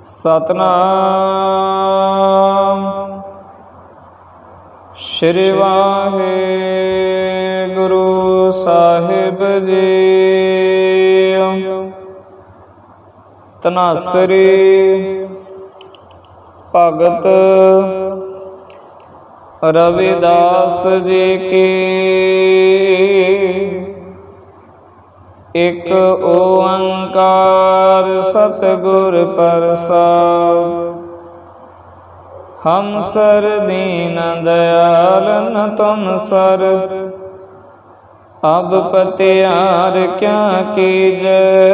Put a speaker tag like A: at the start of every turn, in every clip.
A: ਸਤਨਾਮ। ਸ਼੍ਰੀ ਵਾਹਿਗੁਰੂ ਸਾਹਿਬ ਜੀ। ਤਨਾਸਰੀ ਭਗਤ ਰਵਿਦਾਸ ਜੀ ਕੀ। ਇਕ ਓੰਕਾਰ ਸਤਿਗੁਰ ਪ੍ਰਸਾਦ। ਹਮ ਸਰ ਦੀਨ ਨ ਤੁਮ ਸਰ। ਅਬ ਪਤਿਆਰ ਕਿਆ ਕੀਜੈ।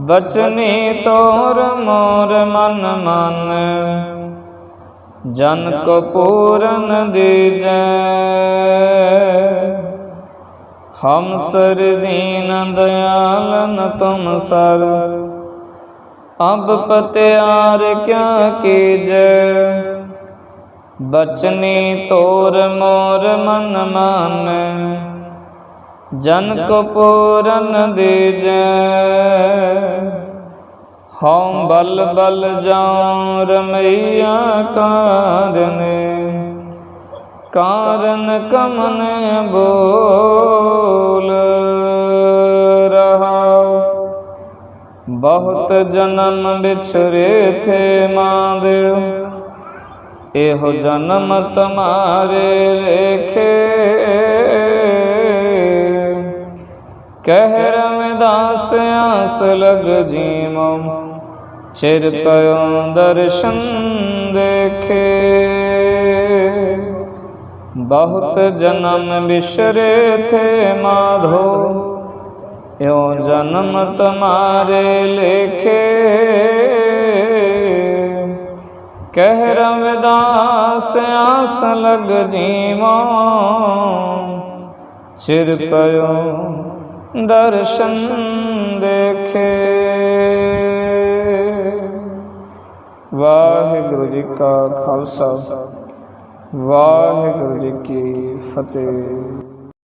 A: ਬਚਨੀ ਤੋਰ ਮੋਰ ਮਨ ਮਨ। ਜਨ ਕੋ ਪੂਰਨ ਦੀਜੈ। ਹਮ ਸਰ ਦੀਨ ਦਇਆਲਨ ਤੁਮ ਸਰ। ਅਬ ਪਤਿਆਰ ਕਿਆ ਕੀਜੈ। ਬਚਨੀ ਤੋਰ ਮੋਰ ਮਨ ਮਾਨ। ਜਨ ਕੋ ਪੂਰਨ ਦੀਜੈ। ਹਉ ਬਲ ਬਲ ਜਾਉ ਰਮਈਆ ਕਾਰਨ। ਕਾਰਨ ਕਮਨ ਬੋਲ ਰਹਾ। ਬਹੁਤ ਜਨਮ ਵਿਛਰੇ ਥੇ ਮਾਦਿਓ ਇਹੋ ਜਨਮ ਤੁਮਾਰੇ ਲੇਖੇ ਕਹਿ ਰਮਦਾਸ ਆਸ ਲਗ ਜੀਮੋ ਚਿਰ ਪਇਓ ਦਰਸ਼ਨ ਦੇਖੇ। ਬਹੁਤ ਜਨਮ ਬਿਸਰੇ ਥੇ ਮਾਧੋ, ਇਉ ਜਨਮ ਤੁਮਾਰੇ ਲੇਖੇ। ਕਹਿ ਰਵਿਦਾਸ ਆਸ ਲਗ ਜੀਵੋ, ਚਿਰ ਪਇਓ ਦਰਸ਼ਨ ਦੇਖੇ। ਵਾਹਿਗੁਰੂ ਜੀ ਕਾ ਖਾਲਸਾ। ਵਾਹਿਗੁਰੂ ਜੀ ਕੀ ਫਤਿਹ।